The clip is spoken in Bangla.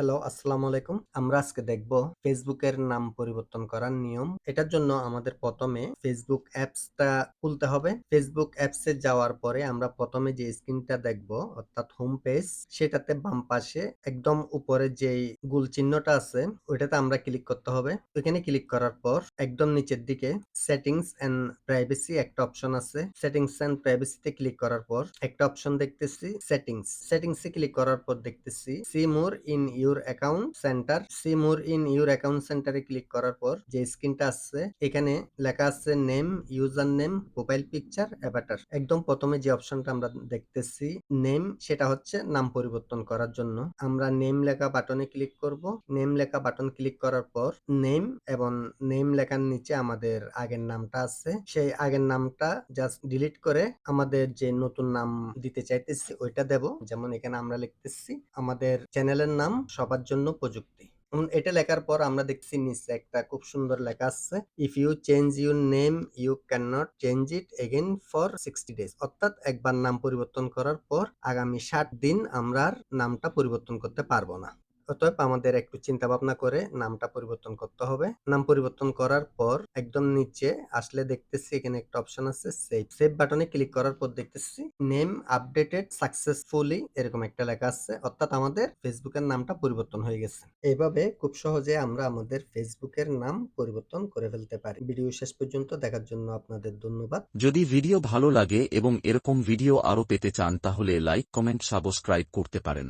হ্যালো আসসালামু আলাইকুম। আমরা আজকে দেখব ফেসবুকের নাম পরিবর্তন করার নিয়ম। এটার জন্য আমাদের প্রথমে ফেসবুক অ্যাপসটা খুলতে হবে। ফেসবুক অ্যাপসে যাওয়ার পরে আমরা প্রথমে যে স্ক্রিনটা দেখব, অর্থাৎ হোম পেজ সেটাতে বাম পাশে একদম উপরে যে গুল চিহ্নটা আছে, ওইটাতে আমরা ক্লিক করতে হবে। ওইখানে ক্লিক করার পর একদম নিচের দিকে সেটিংস এন্ড প্রাইভেসি একটা অপশন আছে। সেটিংস এন্ড প্রাইভেসিতে ক্লিক করার পর একটা অপশন দেখতেছি সেটিংস সেটিংসে ক্লিক করার পর দেখতেছি see more in your account centre see more in your account সেন্টারে ক্লিক করার পর যে স্ক্রিনটা আসছে, এখানে লেখা আছে name user name profile picture avatar একদম প্রথমে যে অপশনটা আমরা দেখতেছি নেম সেটা হচ্ছে নাম পরিবর্তন করার জন্য। আমরা নেম লেখা বাটনে ক্লিক করব। নেম লেখা বাটন ক্লিক করার পর নেম এবং নেম লেখার নিচে আমাদের আগের নামটা আছে। সেই আগের নামটা জাস্ট ডিলিট করে আমাদের যে নতুন নাম দিতে চাইতেছি, ওইটা দেব। যেমন এখানে আমরা লিখতেছি, আমাদের চ্যানেলের নাম সবার জন্য প্রযুক্তি। এটা লেখার পর আমরা দেখছি নিচে একটা খুব সুন্দর লেখা আছে if you change your name you can not change it again for sixty days অর্থাৎ একবার নাম পরিবর্তন করার পর আগামী ষাট দিন আমরা নামটা পরিবর্তন করতে পারব না। অতএব আমাদের একটু চিন্তা ভাবনা করে নামটা পরিবর্তন করতে হবে। নাম পরিবর্তন করার পর একদম নিচে আসলে দেখতেছি এখানে একটা অপশন আছে সেভ সেভ বাটনে ক্লিক করার পর দেখতেছি নেম আপডেটেড সাকসেসফুলি এরকম একটা লেখা আছে, অর্থাৎ আমাদের ফেসবুকের নামটা পরিবর্তন হয়ে গেছে। এইভাবে খুব সহজে আমরা আমাদের ফেসবুকের নাম পরিবর্তন করে ফেলতে পারি। ভিডিও শেষ পর্যন্ত দেখার জন্য আপনাদের ধন্যবাদ। যদি ভিডিও ভালো লাগে এবং এরকম ভিডিও আরও পেতে চান তাহলে লাইক কমেন্ট সাবস্ক্রাইব করতে পারেন।